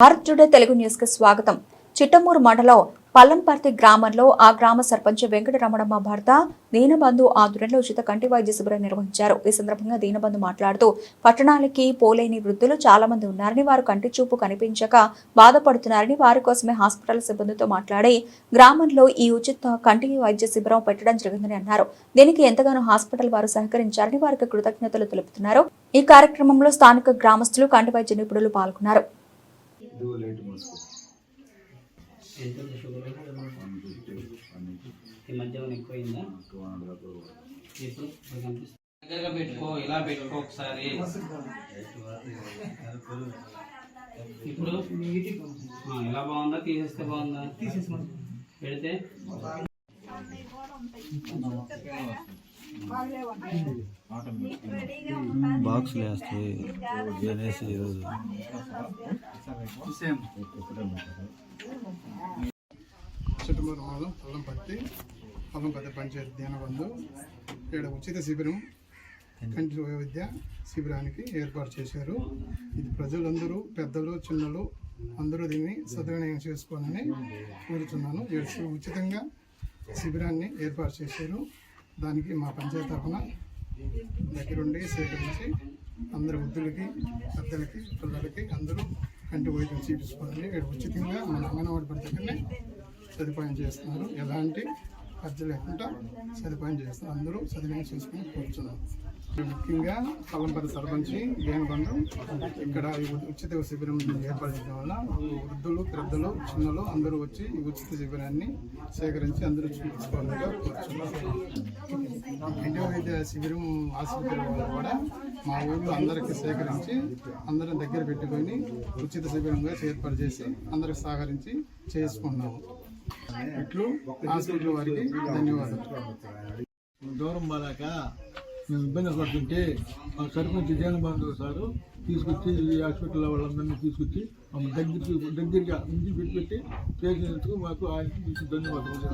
Bharat today Telugu న్యూస్కి స్వాగతం. చిట్టమూరు మండలం పల్లంపర్తి గ్రామంలో ఆ గ్రామ సర్పంచ్ వెంకటరమణమ్మ భర్త దీనబంధు ఆధ్వర్యంలో ఉచిత కంటి వైద్య శిబిరం నిర్వహించారు. ఈ సందర్భంగా దీనబంధు మాట్లాడుతూ పట్టణాలకి పోలేని వృద్ధులు చాలా మంది ఉన్నారని వారు కంటి చూపు కనిపించక బాధపడుతున్నారని వారి కోసమే హాస్పిటల్ సిబ్బందితో మాట్లాడి గ్రామంలో ఈ ఉచిత కంటి వైద్య శిబిరం పెట్టడం జరిగిందని అన్నారు. దీనికి ఎంతగానో హాస్పిటల్ వారు సహకరించారని వారికి కృతజ్ఞతలు తెలుపుతున్నారు. ఈ కార్యక్రమంలో స్థానిక గ్రామస్తులు కంటి వైద్య నిపుణులు పాల్గొన్నారు. ఎంత ఉంది షుగర్ ఈ మధ్య ఏమైనా ఎక్కువైందా ఇప్పుడు ఇప్పుడు కనిపిస్తుంది దగ్గరగా పెట్టుకో ఇలా పెట్టుకో ఒకసారి ఇప్పుడు ఆ, ఇలా బాగుందా తీసేస్తే బాగుందా పెడితే బాక్స్లు వేస్తాయి అనేసి ఈరోజు చుట్టుమూరు మండలం పొల్లంపర్తి పొల్లంపర్తి పంచాయతీ దీనబంధు ఇక్కడ ఉచిత శిబిరం కంటి వైద్య శిబిరానికి ఏర్పాటు చేశారు. ఇది ప్రజలందరూ పెద్దలు చిన్నలు అందరూ దీన్ని సద్వినియోగం చేసుకోవాలని కోరుతున్నాను ఈ ఉచితంగా శిబిరాన్ని ఏర్పాటు చేశారు. దానికి మా పంచాయతీ తరఫున దగ్గరుండి సేకరించి అందరి వృద్ధులకి పెద్దలకి పిల్లలకి అందరూ కంటి వైద్యం చూపించుకోవాలని ఇక్కడ ఉచితంగా మన అంగన్వాడి పడి సదుపాయం చేస్తున్నారు. ఎలాంటి ఖర్చు లేకుండా సదుపాయం చేస్తున్నారు అందరూ సదుపాయం చేసుకుని కూర్చున్నాం ముఖ్యంగా పల్లంపల్లి సర్పంచ్ బంధం ఇక్కడ ఈ ఉచిత శిబిరం ఏర్పాటు చేయడం వల్ల వృద్ధులు పెద్దలు చిన్నలు అందరూ వచ్చి ఈ ఉచిత శిబిరాన్ని సేకరించి అందరూ చూపించుకోవాలిగా కూర్చున్నారు ఇంటి వైద్య శిబిరం ఆసుపత్రి వాళ్ళు కూడా మా ఊళ్ళో అందరికి సేకరించి అందరం దగ్గర పెట్టుకొని ఉచిత శిబిరంగా ఏర్పాటు చేసి అందరికి సహకరించి చేసుకున్నాము. ఇట్లు హాస్పిటల్ వారికి ధన్యవాదాలు దూరం పోలేక మేము ఇబ్బంది పడుతుంటే మా సర్పంచ్ జగన్బాబు సారు తీసుకొచ్చి ఈ హాస్పిటల్ వాళ్ళందరినీ తీసుకొచ్చి మమ్మల్ని దగ్గరికి దగ్గరగా ఇంటికి పెట్టి పెట్టి చేసినందుకు మాకు ఆయనకి ధన్యవాదాలు.